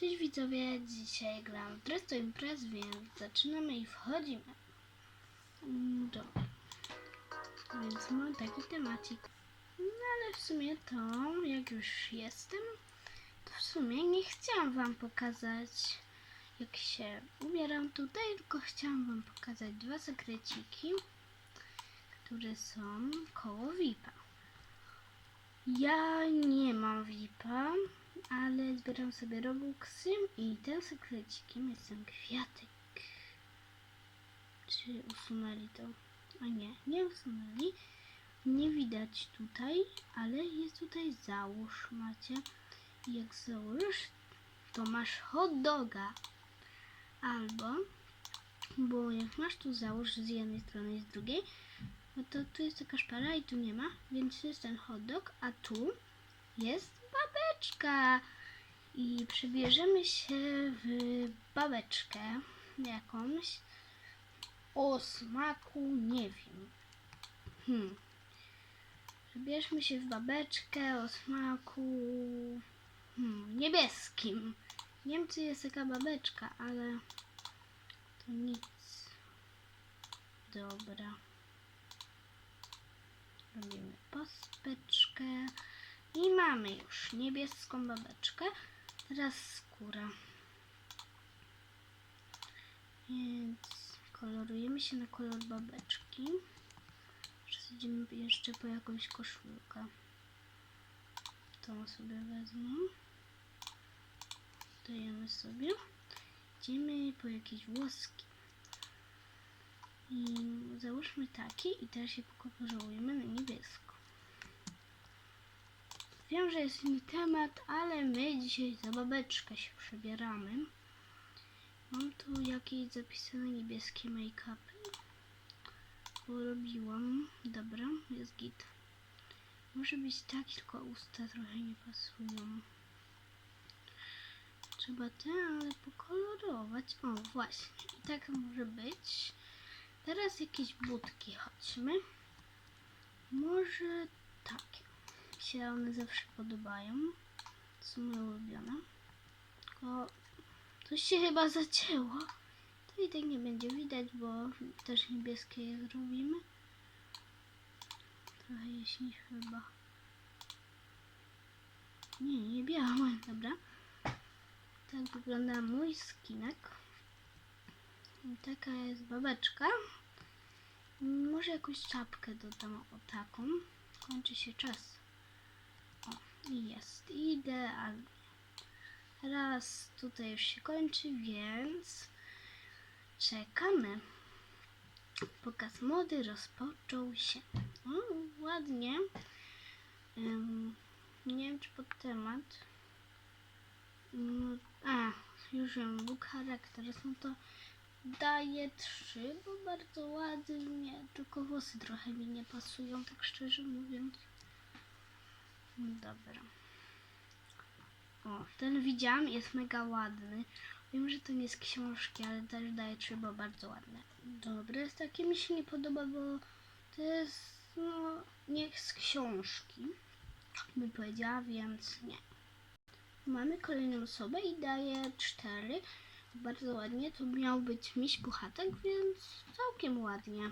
Cześć widzowie, dzisiaj gram w Dress to Impress, więc zaczynamy i wchodzimy. Mm, Dobra. Więc mam taki temacik. No ale w sumie to, jak już jestem, to w sumie nie chciałam wam pokazać, jak się ubieram tutaj, tylko chciałam wam pokazać dwa sekreciki, które są koło VIP-a. Ja nie mam VIP-a, ale zbieram sobie Robuxy i tym sekrecikiem jest ten kwiatek. Czy usunęli to? A nie, nie usunęli. Nie widać tutaj, ale jest tutaj załóż, macie. Jak założysz, to masz hot doga. Albo, bo jak masz tu załóż z jednej strony i z drugiej, no to tu jest taka szpara i tu nie ma, więc jest ten hot dog, a tu jest babeczka. I przebierzemy się w babeczkę jakąś o smaku nie wiem. Hmm. Przebierzmy się w babeczkę o smaku hmm, niebieskim. Nie wiem, czy jest taka babeczka, ale to nic. Dobra. Robimy pospeczkę. I mamy już niebieską babeczkę. Teraz skóra. Więc kolorujemy się na kolor babeczki. Przesadzimy jeszcze po jakąś koszulkę. Tą sobie wezmę. Dajemy sobie. Idziemy po jakieś włoski. I załóżmy taki i teraz się pokolorujemy na niebiesko. Wiem, że jest inny temat, ale my dzisiaj za babeczkę się przebieramy. Mam tu jakieś zapisane niebieskie make-upy. Porobiłam. Dobra, jest git. Może być tak, tylko usta trochę nie pasują. Trzeba te, ale pokolorować. O, właśnie. I tak może być. Teraz jakieś budki chodźmy. Może takie się one zawsze podobają. Są moje ulubione. Tylko coś się chyba zacięło. To i tak nie będzie widać, bo też niebieskie zrobimy. Trochę jeśli chyba. Nie, nie białe, dobra. Tak wygląda mój skinek. I taka jest babeczka. Może jakąś czapkę dodam o taką. Kończy się czas. O, jest idealnie. Raz tutaj już się kończy, więc czekamy. Pokaz mody rozpoczął się. O, ładnie. Ym, nie wiem, czy pod temat. Mm, A, już wiem, Bóg charakter. No to daję trzy, bo bardzo ładnie. Tylko włosy trochę mi nie pasują, tak szczerze mówiąc. Dobra. O, ten widziałam, jest mega ładny. Wiem, że to nie z książki, ale też daje trzy, bo bardzo ładne. Dobre, takie mi się nie podoba, bo to jest, no, nie z książki. Bym powiedziała, więc nie. Mamy kolejną osobę i daje cztery. Bardzo ładnie. To miał być miś puchatek, więc całkiem ładnie.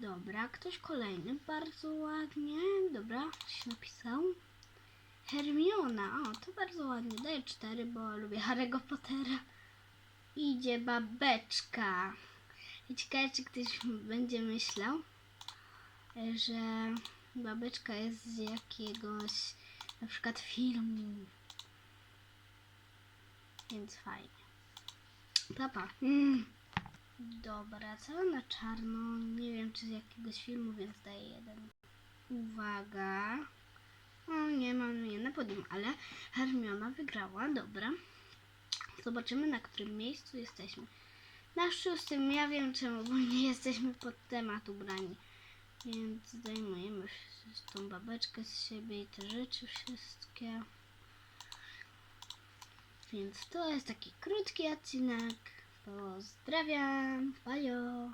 Dobra, ktoś kolejny. Bardzo ładnie. Dobra, się napisał. Hermiona. O, to bardzo ładnie. Daję cztery, bo lubię Harry'ego Pottera. Idzie babeczka. I ciekawe, czy ktoś będzie myślał, że babeczka jest z jakiegoś na przykład filmu. Więc fajnie. Papa. Mm. Dobra, cała na czarno. Nie wiem, czy z jakiegoś filmu, więc daję jeden. Uwaga. O, nie mam mnie na podium, ale Hermiona wygrała. Dobra. Zobaczymy, na którym miejscu jesteśmy. Na szóstym. Ja wiem, czemu, bo nie jesteśmy pod temat ubrani. Więc zdejmujemy tą babeczkę z siebie i te rzeczy wszystkie. Więc to jest taki krótki odcinek. Pozdrawiam. Bajo.